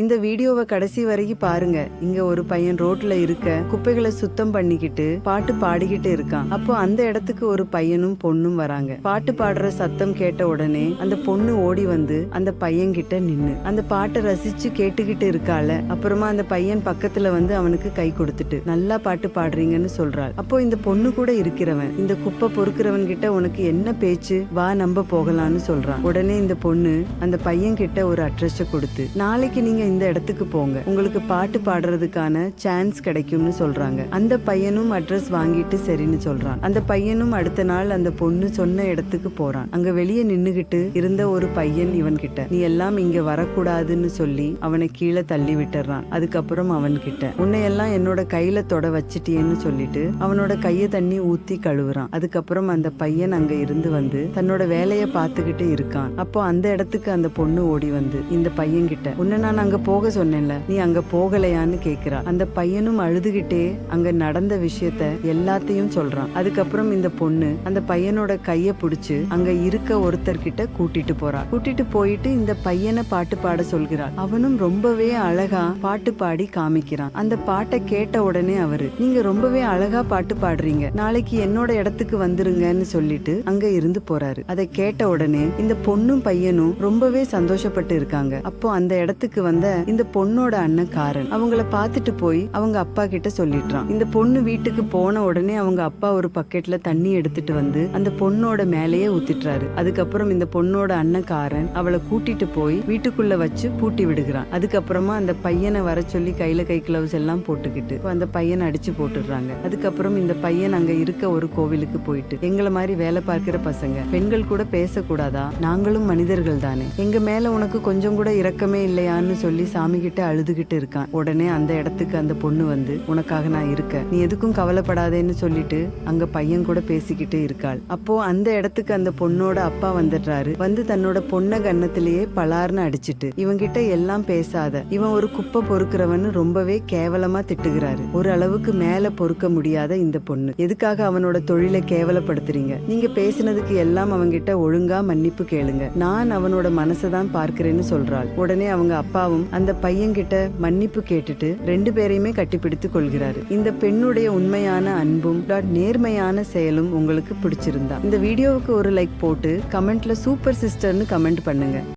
இந்த வீடியோவை கடைசி வரைக்கும் பாருங்க. இங்க ஒரு பையன் ரோட்ல இருக்க குப்பைகளை சுத்தம் பண்ணிக்கிட்டு பாட்டு பாடிக்கிட்டு இருக்கான். அப்போ அந்த இடத்துக்கு ஒரு பையனும் பொண்ணும் வராங்க. பாட்டு பாடுற சத்தம் கேட்ட உடனே அந்த பொண்ணு ஓடி வந்து அந்த பையன் கிட்ட நின்னு அந்த பாட்டை ரசிச்சு கேட்டுக்கிட்டு இருக்கால அப்புறமா அந்த பையன் பக்கத்துல வந்து அவனுக்கு கை கொடுத்துட்டு நல்லா பாட்டு பாடுறீங்கன்னு சொல்றாள். அப்போ இந்த பொண்ணு கூட இருக்கிறவன் இந்த குப்பை பொறுக்கிறவன் கிட்ட உனக்கு என்ன பேச்சு? வா நம்ப போகலான்னு சொல்றான். உடனே இந்த பொண்ணு அந்த பையன் கிட்ட ஒரு அட்ரஸ கொடுத்து நாளைக்கு நீங்க இந்த இடத்துக்கு போங்க. உங்களுக்கு பாட்டு பாடுறதுக்கான சான்ஸ் கிடைக்கும்னு சொல்றாங்க. அந்த பையனும் அட்ரஸ் வாங்கிட்டு சரின்னு சொல்றான். அந்த பையனும் அடுத்த நாள் அந்த பொண்ணு சொன்ன இடத்துக்கு போறான். அங்க வெளியே நின்னுகிட்டு இருந்த ஒரு பையன் இவன் கிட்ட நீ எல்லாம் இங்க வரக்கூடாதுன்னு சொல்லி அவனை கீழே தள்ளி விட்டுறான். அதுக்கப்புறம் அவன் கிட்ட உன்னையெல்லாம் என்னோட கையில தொட வச்சிட்டியேன்னு சொல்லிட்டு அவனோட கைய தண்ணி ஊத்தி கழுவுறான். அதுக்கப்புறம் அந்த பையன் அங்க இருந்து வந்து தன்னோட வேலைய பார்த்துக்கிட்டு இருக்கான். அப்போ அந்த இடத்துக்கு அந்த பொண்ணு ஓடி வந்து இந்த பையன் கிட்ட உன்னை நான் அங்க போக சொன்னேன்ல நீ அங்க போகலையான்னு கேக்குறா. அந்த பையனும் அழுதுகிட்டே அங்க நடந்த விஷயத்த எல்லாத்தையும் சொல்றான். அதுக்கப்புறம் இந்த பொண்ணு அந்த பையனோட கைய புடிச்சு அங்க இருக்க ஒருத்தர்கிட்ட கூட்டிட்டு போறா. கூட்டிட்டு போயிட்டு இந்த பையனை பாட்டு பாட சொல்கிறாள் அவனும் ரொம்பவே அழகா பாட்டு பாடி காமிக்கிறான். அந்த பாட்டை கேட்ட உடனே அவரு நீங்க ரொம்பவே அழகா பாட்டு பாடுறீங்க. நாளைக்கு என்னோட இடத்துக்கு வந்துருங்கன்னு சொல்லிட்டு அங்க இருந்து போறாரு. அதை கேட்ட உடனே இந்த பொண்ணும் பையனும் ரொம்பவே சந்தோஷப்பட்டு இருக்காங்க. அப்போ அந்த இடத்துக்கு வந்து இந்த பொண்ணோட அண்ணன் காரன் அவங்கள பார்த்துட்டு போய் அவங்க அப்பா கிட்ட சொல்லிடுறான். இந்த பொண்ணு வீட்டுக்கு போன உடனே அவங்க அப்பா ஒரு பக்கெட்ல தண்ணி எடுத்துட்டு வந்து அந்த பொண்ணோட மேலேயே ஊத்திட்டுறாரு அதுக்கப்புறம் இந்த பொண்ணோட அண்ணன் காரன் அவளை கூட்டிட்டு போய் வீட்டுக்குள்ள வச்சு பூட்டி விடுகிறான். அதுக்கப்புறமா அந்த பையனை வர சொல்லி கையில கை கிளவுஸ் எல்லாம் போட்டுக்கிட்டு அந்த பையனை அடிச்சு போட்டுடுறாங்க. அதுக்கப்புறம் இந்த பையன் அங்க இருக்க ஒரு கோவிலுக்கு போயிட்டு எங்களை மாதிரி வேலை பார்க்கிற பசங்க பெண்கள் கூட பேசக்கூடாதா? நாங்களும் மனிதர்கள் தானே. எங்க மேல உனக்கு கொஞ்சம் கூட இரக்கமே இல்லையான்னு சொல்லி சாமி கிட்ட அழுதுகிட்டு இருக்கான். உடனே அந்த இடத்துக்கு அந்த பொண்ணு வந்து உனக்காக நான் இருக்க நீ எதுக்கும் கவலைப்படாதேன்னு சொல்லிட்டு அங்க பையன் கூட பேசிக்கிட்டு இருக்காள். அப்போ அந்த இடத்துக்கு அந்த பொண்ணோட அப்பா வந்துடுறாரு. வந்து தன்னோட பொண்ண கன்னத்திலேயே பலார்னு அடிச்சிட்டு இவங்கிட்ட எல்லாம் பேசாத. இவன் ஒரு குப்பை பொறுக்கிறவன் ரொம்பவே கேவலமா திட்டுகிறாரு. ஒரு அளவுக்கு மேல பொறுக்க முடியாத இந்த பொண்ணு. எதுக்காக அவனோட தொழிலை கேவலப்படுத்துறீங்க? நீங்க பேசினதுக்கு எல்லாம் அவன்கிட்ட ஒழுங்கா மன்னிப்பு கேளுங்க. நான் அவனோட மனசை தான் பார்க்கிறேன்னு சொல்றாள். உடனே அவங்க அப்பாவும் அந்த பையன்கிட்ட மன்னிப்பு கேட்டுட்டு ரெண்டு பேரையுமே கட்டிப்பிடித்து கொள்கிறாரு. இந்த பெண்ணுடைய உண்மையான அன்பும் நேர்மையான செயலும் உங்களுக்கு பிடிச்சிருந்தா. இந்த வீடியோவுக்கு ஒரு லைக் போட்டு கமெண்ட்ல சூப்பர் சிஸ்டர்னு கமெண்ட் பண்ணுங்க.